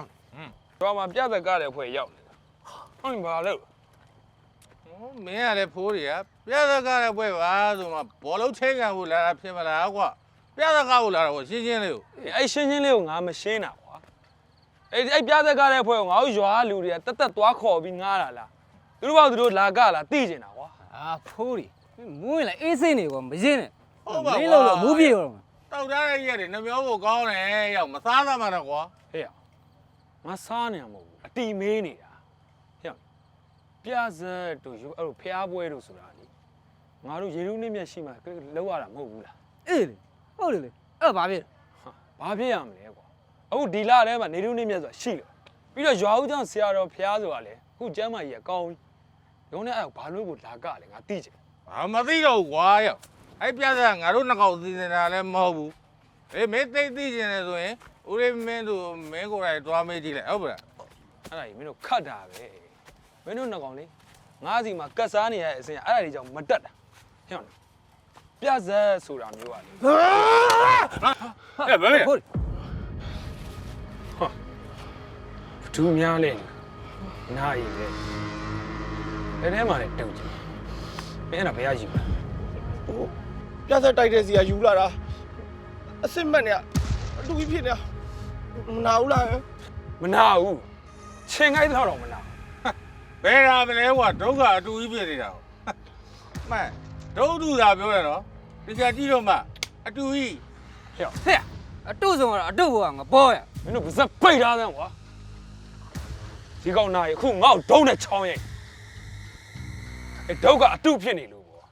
ဟဲ့တော့မှပြသက်ကားတဲ့ဖွဲ့ရောက်နေတာဟုတ်ရင်ဘာလို့မင်းကလည်းဖိုးတွေကပြဿနာလည်းပွဲပါဆိုမှဘောလုံးချင်းကန်ဖို့လာတာဖြစ်မလားကွာပြဿနာဖို့လာတာကိုရှင်းရှင်းလေးကိုအဲ့ရှင်းရှင်းလေးကိုငါမရှင်းတာကွာအဲ့အဲ့ပြသက်ကားတဲ့ဖွဲ့ကိုငါတို့ရွာလူတွေကတက်တက်သွားခေါ်ပြီးငားတာလားသူတို့ဘာသူတို့လာကလာသိကျင်တာကွာအာဖိုးရီမူးရင်လည်းအေးစိမ့်နေကွာမရင်နဲ့ဟုတ်ပါမင်းကွာလို့လို့မူးပြေရောမှာတောက်ထားတဲ့ရက်တွေနှမျောဖို့ကောင်းတယ်ရောက်မစားသမှာတော့ကွာဟဲ့ ငါစားနေမှာမဟုတ်ဘူးအတီမေးနေတာဟဲ့ပြသက်တို့ရုပ်အဲ့လိုဖျားပွဲတို့ဆိုတာလေငါတို့ရေလူးနှမြက်ရှိမှလောက်ရတာမဟုတ်ဘူးလားအေးလေဟုတ်တယ်လေအဲ့ဘာဖြစ်ဟာဘာဖြစ်ရမလဲကွာအခုဒီလထဲမှာနေလူးနေမြတ်ဆိုတာရှိလို့ပြီးတော့ရွာဦးကျောင်းဆရာတော်ဖျားဆိုတာလေအခုကျမ်းမကြီးကကောင်းပြီရုံးနဲ့အဲ့ဘာလို့ကိုလာကလဲငါသိချင်ဘာမသိတော့ဘူးကွာရောက်အဲ့ပြဿနာငါတို့နှစ်ကောက်သိနေတာလည်းမဟုတ်ဘူးအေးမင်းသိသိကျင်တယ်ဆိုရင် ဦးလေးမင်းတို့မင်းကိုယ်တိုင်သွားမေးကြည့်လိုက်ဟုတ်ပါလားအဲ့ဒါကြီးမင်းတို့ခတ်တာပဲမင်းတို့နှစ်ကောင်လေးငါးစီမှာကတ်စားနေရတဲ့အစင်အဲ့ဒါတွေကြောင့်မတက်တာဟဲ့မလားပြဇက်ဆိုတာမျိုးอ่ะလေအဲ့ဘယ်လဲဟုတ်ဟာသူများလဲနားရည်လေတဲထဲမှာလည်းတုတ်ကြည့်မင်းအဲ့ဒါဘယ်ရယူလဲဟိုပြဇက်တိုက်တဲ့စီကယူလာတာအစ်စ်မက်နေရအတူကြီးဖြစ်နေတာ မနာဘူးလားမနာဘူးချင်းခိုင်းတော့တော့မနာဘူးဘယ်လာမလဲကွာဒုက္ခအတူကြီးဖြစ်နေတာကိုမှန်ဒုက္ခသူသာပြောရတော့ဒီကကြည့်တော့မှအတူကြီးဟဲ့ဟဲ့အတုဆုံးကတော့အတုဘောကငါပေါ်ရမင်းတို့ပါဇက်ပိတ်ထားသမ်းကွာဒီကောင်နာရီအခုငေါ့ဒုံးနဲ့ချောင်းရိုက်အဲဒုက္ခအတုဖြစ်နေလို့ပေါ့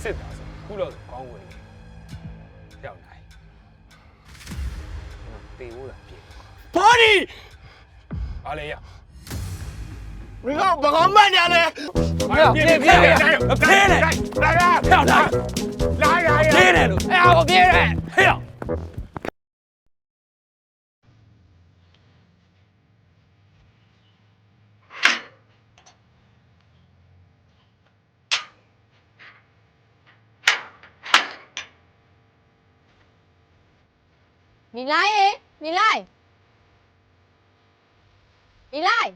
စစ်တာဆိုခုတော့ဆိုကောင်းဝင် တေးဘူးလားပြေ ဘောဒီ အားလေရ မင်းကဘာကောင်းမှန်းနေလဲ ပြေးပြေးပြေးအဖေးနဲ့ လာလာ ဟဲ့လာ လာလာလာ ပြေးတယ်လို့အဲ့အောင်ပြေးတယ်ဟဲ့ 米拉耶， Milay! Milay!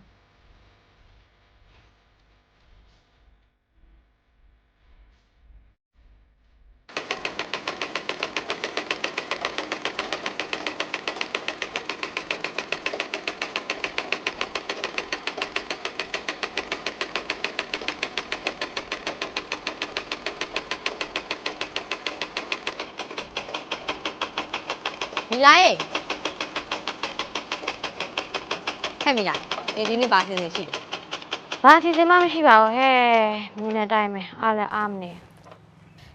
Milay! ဟဲ့မီလာဒီဒီနေ့ပါစင်းစင်းရှိတယ်ဘာအစီအစဉ်မှမရှိပါဘူးဟဲ့မြင်တဲ့အတိုင်းပဲအားလည်းအားမနေ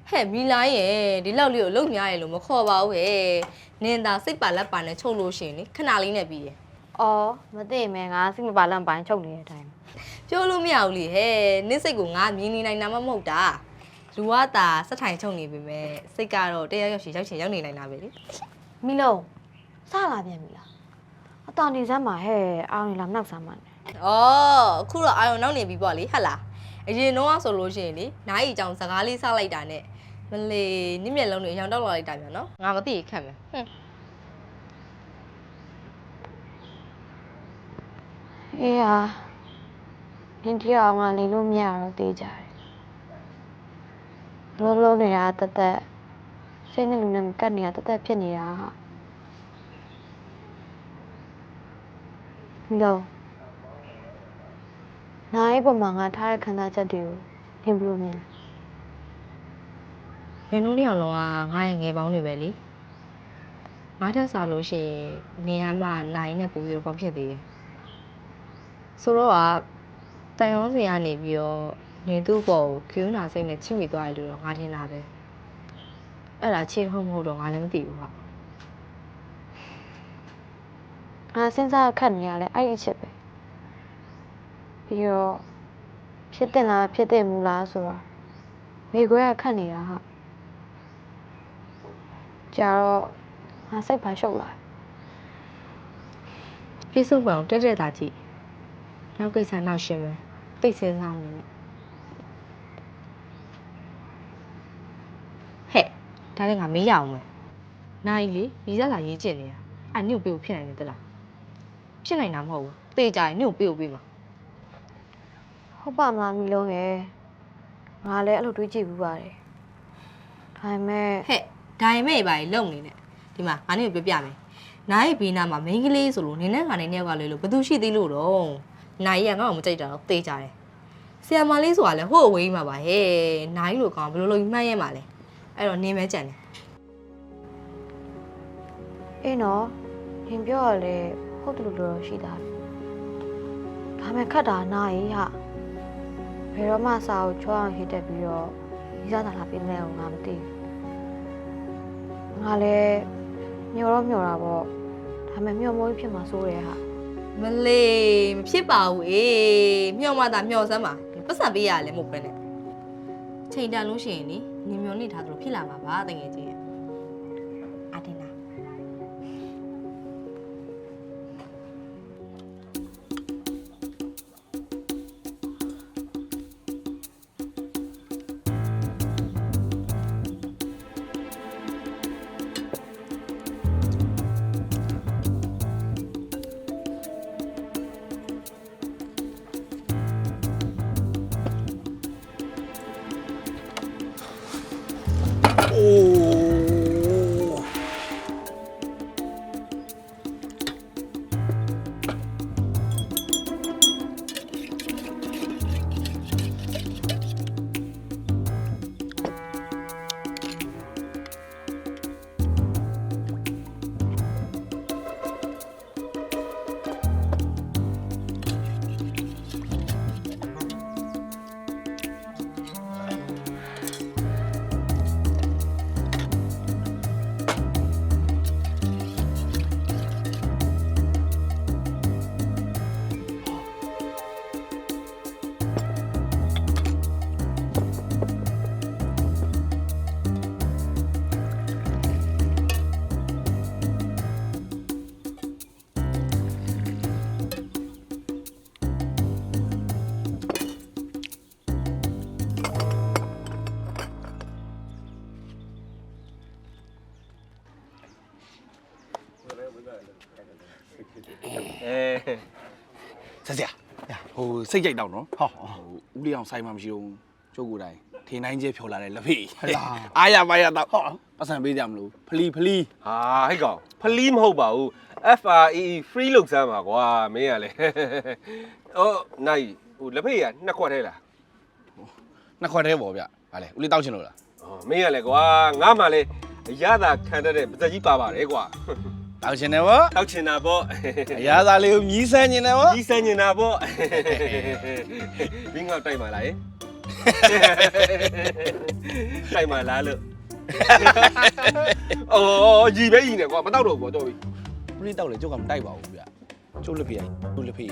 ဟဲ့မီလာရဲ့ဒီလောက်လေးကိုလုံများရလို့မခေါ်ပါဘူးဟဲ့နင်သာစိတ်ပါလက်ပါနဲ့ချုပ်လို့ရှရင်လေခဏလေးနဲ့ပြီးရယ်အော်မသိမယ်ငါစိတ်မပါလန့်ပိုင်းချုပ်နေတဲ့အတိုင်းပြောလို့မရဘူးလေဟဲ့နင့်စိတ်ကိုငါမြင်နေနိုင်တာမှမဟုတ်တာလူကသာစက်ထိုင်ချုပ်နေပြီမဲ့စိတ်ကတော့တရားရောက်ရှည်ရောက်ချင်ရောက်နေနိုင်တာပဲလေမီလုံးစလာပြန်ပြီလား အတောင်ဒီစမ်းမှာဟဲ့အောင်းနေလားမနောက်စမ်းမှာနဲ့ဩအခုတော့အာရုံနောက်နေပြီပေါ့လေဟဟလားအရင်တော့ဆိုလို့ရှိရင်လေနိုင်အကြောင်စကားလေးစလိုက်တာနဲ့မလေးနင့်မျက်လုံးတွေအရောင်တောက်လာလိုက်တာမြန်နော်ငါမသိရခက်မယ်ဟွန်းအေးဟာနင်တရားအောင်ကလိန်လို့မရတော့တေးကြတယ်လုံးလုံးနေတာတက်တက်စိတ်နဲ့လူနဲ့မကတ်နေတာတက်တက်ဖြစ်နေတာဟာ မီလုံးနိုင်ပုံမှာငါထားတဲ့ခန္ဓာချက်တွေကိုနင်ဘယ်လိုမြင်လဲရန်ကုန်လေးအောင်လုံးကငါရဲ့ငယ်ပေါင်းတွေပဲလေငါတက်စားလို့ရှိရင်နေရမှာနိုင်နဲ့ပို့ပြီးတော့ပေါက်ဖြစ်သေးတယ်ဆိုတော့ကတန်ရုံးစီကနေပြီးတော့နေသူ့ပေါ်ကိုကျူးနာစိတ်နဲ့ချစ်မိသွားတယ်လို့တော့ငါထင်တာပဲအဲ့ဒါချစ်ဟုတ်မဟုတ်တော့ငါလည်းမသိဘူးဟာ ငါစဉ်းစားခတ်နေရလဲအဲ့ဒီအချက်ပဲပြီးတော့ဖြစ်တင်လားဖြစ်တင်မူလားဆိုတော့မိခွဲကခတ်နေတာဟာကြာတော့ငါစိတ်ပါရှုပ်လာပြည့်စုံပံတက်တက်တာကြည့်နောက်ကိစ္စနောက်ရှင်းမယ်သိစင်းစားနေနဲ့ဟဲ့ဒါလည်းငါမေးရအောင်မယ်နိုင်လေဗီဇာလာရေးကျင်နေတာအဲ့ညို့ပေးဖို့ဖြစ်နိုင်တယ်တလား ဖြစ်နိုင်တာမဟုတ်ဘူးတေးကြရင်ညို့ပြေးပေးမှာဟုတ်ပါမလားမီလုံးရဲ့ငါလည်းအဲ့လိုတွေးကြည့်ဘူးပါတယ်ဒါပေမဲ့ဟဲ့ဒိုင်မဲ့ပါလေလုံနေနဲ့ဒီမှာငါနဲ့ပြောပြမယ်နိုင်ဘေးနားမှာမိန်းကလေးဆိုလို့နင်းနဲ့ငါနဲ့နှစ်ယောက်ကလေးလို့ဘယ်သူရှိသေးလို့တော့နိုင်ရငါ့ကိုမကြိုက်တာတော့တေးကြတယ်ဆီယမလေးဆိုတာလဲဟို့အဝေးမှာပါဟဲ့နိုင်လို့ကောင်ဘယ်လိုလုပ်မှန်းရဲမှာလဲအဲ့တော့နင်းမဲကြံတယ် အေးနော်ရင်ပြောရလဲ ဟုတ်တယ်လို့တော့ရှိတာဒါပေမဲ့ခတ်တာနာရီဟာဘယ်တော့မှစာကိုချောအောင်ဟစ်တက်ပြီးတော့ဒီစားတာလာပြင်နေအောင်ငါမသိဘူးငါလည်းမျောတော့မျောတာပေါ့ဒါပေမဲ့မျောမိုးဖြစ်မှာစိုးတယ်ဟာမလေးမဖြစ်ပါဘူးအေးမျောမှသာမျောစမ်းပါပတ်စံပေးရလဲမဟုတ်ပဲနဲ့ချိန်တန်လို့ရှိရင်နိနေမျောနေထားသလိုဖြစ်လာမှာပါတကယ်ချင်းအာတင်နာ စိတ်ကြိုက်တော့နော်ဟောဦးလေးအောင်ဆိုင်မှမရှိတော့ကျုပ်ကိုယ်တိုင်ထင်းတိုင်းကျဲဖြော်လာတယ်လက်ဖေးဟလာအားရပါရတော့ဟောပတ်စံပေးကြမလို့ဖလီဖလီဟာဟိတ်ကောင်ဖလီမဟုတ်ပါဘူး FRE free လောက်စမ်းပါကွာမင်းကလေအော်နိုင်ဟိုလက်ဖေးကနှစ်ခွက်ထဲလားနှစ်ခွက်သေးပေါ့ဗျဗာလေဦးလေးတောက်ချင်လို့လားအော်မင်းကလေကွာငါမှလည်းအရသာခံတတ်တဲ့ပါဇက်ကြီးပါပါတယ်ကွာ တောက်ချင်တယ်ပေါ့တောက်ချင်တာပေါ့အရာသားလေးကိုမြည်ဆန်းချင်တယ်ပေါ့ကြီးစံညင်တာပေါ့မင်းကတိုက်ပါလားယင်တိုက်ပါလားလို့အော်ကြီးပဲကြီးနေကွာမတော့တော့ဘူးတော့ပြီဦးလေးတောက်လေကျုပ်ကမတိုက်ပါဘူးဗျကျုပ်လက်ဖေးကျုပ်လက်ဖေး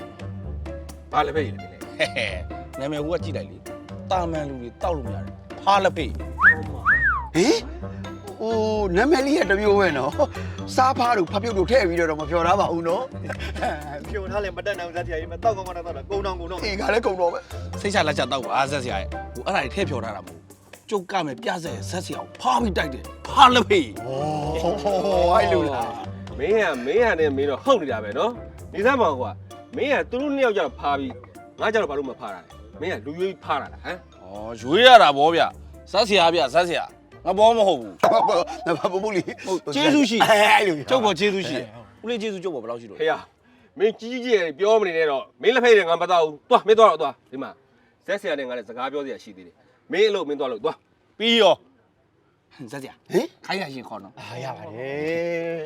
ဘာလည်းပဲကြီးလေဟဲ့ဟဲ့နာမည်ဟိုကကြည့်လိုက်လေတာမန်လူတွေတောက်လို့မရတယ်ဖားလက်ဖေးဟင် ဟိုနာမည်လေးကတစ်မျိုးပဲနော်စားဖားတို့ဖပြုတ်တို့ထည့်ပြီးတော့မပြောထားပါဘူးနော်ဖြိုထားလဲမတက်နိုင်ဘူးဇက်တီယာကြီးမတောက်ကောင်းကောင်းတော့တော့ကုန်းတောင်ကုန်းတော့အေးကလည်းကုန်တော့ပဲစိတ်ချလက်ချတောက်ပါအားဆက်စရာရဲ့ဟိုအဲ့ဒါတွေထည့်ဖြော်ထားတာမဟုတ်ကျုပ်ကမယ်ပြဆက်ဆက်စရာကိုဖားပြီးတိုက်တယ်ဖားလက်ဖေးဟောအဲ့လိုလားမင်းကမင်းဟာနဲ့မင်းတော့ဟုတ်နေတာပဲနော်ဒီစမ်းပါကွာမင်းကသူတို့နှစ်ယောက်ကျတော့ဖားပြီးငါကျတော့ဘာလို့မဖားတာလဲမင်းကလူရွေးဖားတာလားဟမ်ဩရွေးရတာဗောဗျဆက်စရာဗျဆက်စရာ ငါဘောမဟုတ်ဘူးဘာပပူလီဟုတ်ကျေးဇူးရှိအဲ့လိုကျုပ်ဘောကျေးဇူးရှိတယ်ဦးလေးကျေးဇူးကျုပ်ဘောဘယ်လောက်ရှိတော့ဟေးရမင်းကြီးကြီးကြီးပြောမနေနဲ့တော့မင်းလက်ဖိတ်တယ်ငါမတော့ဘူးသွားမင်းသွားတော့သွားဒီမှာဇက်ဆရာနဲ့ငါလည်းစကားပြောစရာရှိသေးတယ်မင်းအလုပ်မင်းသွားလို့သွားပြီးရောဆက်စရာဟင်ခိုင်းရရှင်ခေါ်နော်အားရပါတယ်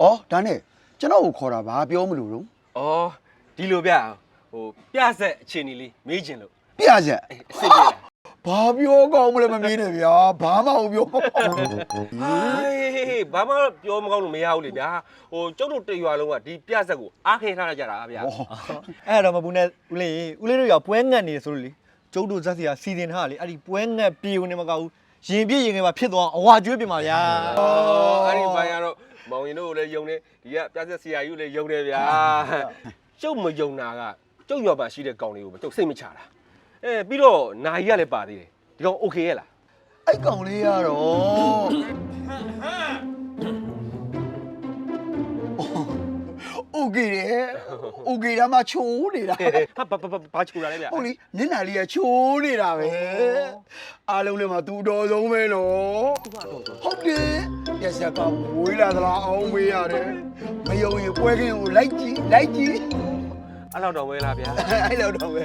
အော်ဒါနဲ့ကျွန်တော်ကိုခေါ်တာဘာပြောမလို့တော့ဩဒီလိုဗျ ဟိုပြဆက်အချင်းကြီးလေးမေးချင်လို့ပြချက်အစ်စ်ပြေးလားဘာပြောကောင်းမလဲမမေးနဲ့ဗျာဘာမှမပြောဟေးဘာမှပြောမကောင်းလို့မရဘူးလေဗျာဟိုကျုပ်တို့တရွာလုံးကဒီပြဆက်ကိုအားခင်းထားကြတာဗျာအဲ့တော့မပူနဲ့ဦးလေးဦးလေးတို့ရောပွဲငတ်နေဆိုလို့လေကျုပ်တို့ဇက်တီယာစီစဉ်ထားတာလေအဲ့ဒီပွဲငတ်ပြေုံနေမကောက်ဘူးရင်ပြည့်ရင်ငယ်ပါဖြစ်သွားအောင်အဝါကျွေးပြင်ပါဗျာအဲ့ဒီဘိုင်းကတော့မောင်ရင်တို့ကိုလည်းယုံနေဒီကပြဆက်ဆရာကြီးကိုလည်းယုံနေဗျာကျုပ်မယုံတာက ကျုပ်ရွာမှာရှိတဲ့ကောင်လေးကိုကျုပ်စိတ်မချတာအဲပြီးတော့နာကြီးကလည်းပါသေးတယ်ဒီကောင်โอเคရဲ့လား အဲ့ကောင်လေးကတော့ โอเคတယ်โอเคဒါမှချိုးနေတာ ဟာဘာဘာဘာချူလာလဲဗျာ ဟုတ်လေမျက်နှာလေးကချိုးနေတာပဲအားလုံးလည်းမသူတော်ဆုံးပဲနော်ဟုတ်တယ်ရစကဝေးလာသလားအောင်မေးရတယ်မယုံရင်ပွဲကင်းကိုလိုက်ကြည့်လိုက်ကြည့် အဲ့လောက်တော့ဝဲလားဗျာအဲ့လိုတော့ပဲ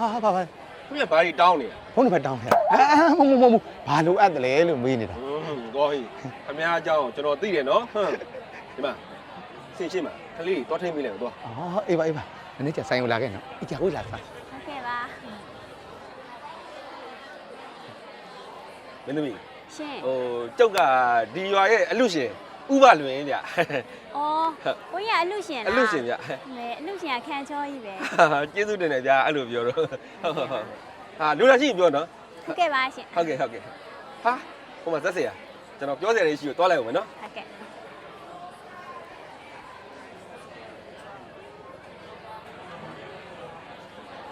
ကြီးအာဘာဘာသူကဘာကြီးတောင်းနေလဲဖုန်းတစ်ဖက်တောင်းခဲ့အာမမမမဘာလို့အပ်တယ်လဲလို့မေးနေတာဟွန်းကောကြီးခမည်းအကြောင်းကျွန်တော်သိတယ်နော်ဟမ်ဒီမှာဆင်ရှင်းမှာကလေးတွေတွားထိမ့်ပေးလိုက်တော့အော်အေးပါအေးပါဒီနေ့ကျဆိုင်ကိုလာခဲ့နော်အကြဝေးလာတာဟုတ်ကဲ့ပါမင်းသမီးရှင်ဟိုကျုပ်ကဒီရွာရဲ့အလူရှင် ဥပလွင်ဗျာ။အော်ဟုတ် ကိုကြီးကအလူရှင်လား။အလူရှင်ဗျာ။မဲအလူရှင်ကခံချောကြီးပဲကျေးဇူးတင်တယ်ဗျာအဲ့လိုပြောတော့ဟုတ်ဟုတ်ဟုတ်ဟာလူလာရှိရင်ပြောနော်။ဟုတ်ကဲ့ပါရှင်ဟုတ်ကဲ့ဟုတ်ကဲ့ဟာဟိုမှာဇက်စရာကျွန်တော်ပြောစရာလေးရှိကိုတွားလိုက်အောင်မယ်နော်။ဟုတ်ကဲ့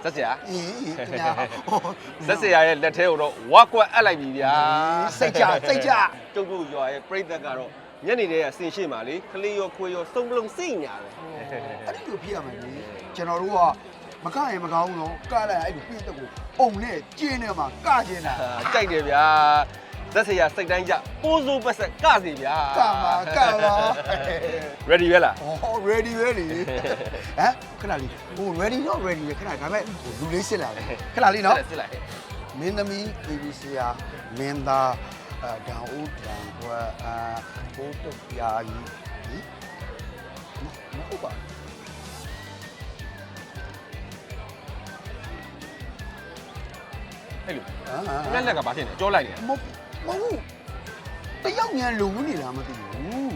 ဇက်စရာอีခင်ဗျာဟိုဇက်စရာရဲ့လက်ထဲကိုတော့ဝါကွက်အပ်လိုက်ပြီဗျာ စိတ်ကြစိတ်ကြ ကျုပ်တို့ရွာရဲ့ပြိသက်ကတော့ ညနေတည်းကစင်ရှိမှာလေခလေးရောခွေရောစုံပလုံစိတ်ညာတယ်အဲ့ဒီလိုဖြစ်ရမှာလေကျွန်တော်တို့ကမကရင်မကောင်းတော့ကလိုက်အဲ့ဒီပြည့်တက်ကိုအုံနဲ့ကျင်းနေမှာကကျင်းတာကြိုက်တယ်ဗျာသက်ဆရာစိတ်တိုင်းကြပိုးစိုးပက်ဆက်ကစီဗျာကပါကပါ ready ပဲလား oh ready ready ဟမ်ခဏလေးဟို ready တော့ ready ခဏဒါပေမဲ့လူလေးစစ်လာတယ်ခဏလေးနော်စစ်လာမင်းသမီး baby ဆရာမင်းသား အဒေါင်ဦးတန်ကွာအာဘိုးတုတ်ပြာကြီးဟင်မဟုတ်ပါအဲ့လိုအာခက်လက်ကဘာဖြစ်နေကြောလိုက်နေမဟုတ်မဟုတ်တယောက်မြန်လုံနေတာမသိဘူး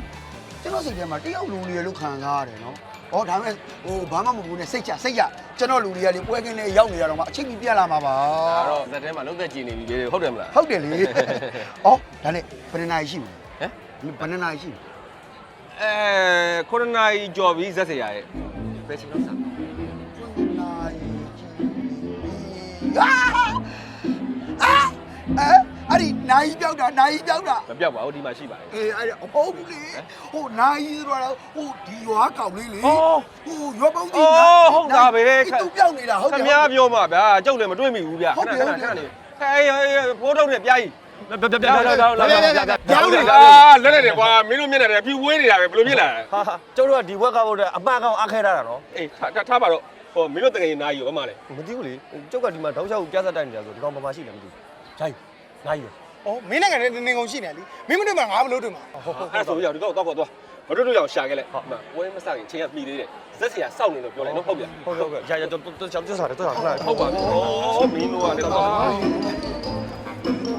ကျွန်တော်စိတ်ထဲမှာတယောက်လုံနေရလို့ခံစားရတယ်နော်ဟောဒါပေမဲ့ဟိုဘာမှမဟုတ်ဘူးနဲ့စိတ်ချစိတ်ရ ကျွန်တော်လူတွေကလေပွဲကင်းလေးရောက်နေကြတော့မှအချိန်ကြီးပြတ်လာမှာပါဒါတော့ဇက်ထဲမှာလုံးသက်ကြည်နေပြီလေဟုတ်တယ်မလားဟုတ်တယ်လေဩဒါနဲ့ဘယ်နှစ်နာရီရှိမလဲဟမ်ဘယ်နှစ်နာရီရှိမလဲအဲကိုရိုနာကြီးကြော်ပြီးဇက်စရာရဲ့ဘယ်ချိန်လောက်စားလဲကိုရိုနာကြီးကြီးအာ အဲ့ဒီနိုင်ပြောက်တာနိုင်ပြောက်တာမပြောက်ပါဘူးဒီမှာရှိပါတယ် အေးအဲ့ဒါဟုတ်ဘူးလေဟိုနိုင်ကြီးဆိုတော့ဟိုဒီရွာကောင်လေးလေအော်ဟိုရွာပေါင်းကြီးအော်ဟုတ်တာပဲသူပြောက်နေတာဟုတ်ခတယ်မည်းပြောမှာဗျာကျုပ်လည်းမတွေ့မိဘူးဗျာဟုတ်တယ်ဟုတ်တယ်ခဏနေဟဲ့ဟဲ့ဖိုးထုတ်တယ်ပြားကြီးပြပြပြပြလာလာလာလာပြောင်းနေတာလက်နဲ့တယ်ကွာမင်းတို့မျက်နှာတယ်ပြူဝေးနေတာပဲဘယ်လိုဖြစ်လာလဲဟာဟာကျုပ်တို့ကဒီဘက်ကဘုတ်တဲ့အမှန်ကောင်အပ်ခဲထားတာနော်အေးထားထားပါတော့ဟိုမင်းတို့တကယ်နားကြီးရောဘာမှလဲမသိဘူးလေကျုပ်ကဒီမှာတောက်လျှောက်ပြဿနာတိုက်နေတာဆိုဒီကောင်ဘာမှရှိတယ်မသိဘူးဂျိုင်း နိုင်ရ။အော်မင်းနိုင်ငံနဲ့နေကုန်ရှိနေလीမင်းမတွေ့မှာငါဘလို့တွေ့မှာဟုတ်ဟုတ်အဲ့ဒါဆိုရအောင်ဒီကောက်တော့ကောက်သွားမတို့တို့ရအောင်ရှာခဲ့လိုက်ဝဲမစခင်ချင်းကမှီသေးတယ်ဇက်စရာစောက်နေလို့ပြောလိုက်နော်ဟုတ်ပြီဟုတ်ဟုတ်ရရတော့တော့ချောင်းကျဆာတယ်တော့ဟုတ်ပါပြီ။ဩမင်းတို့ကလည်းတော့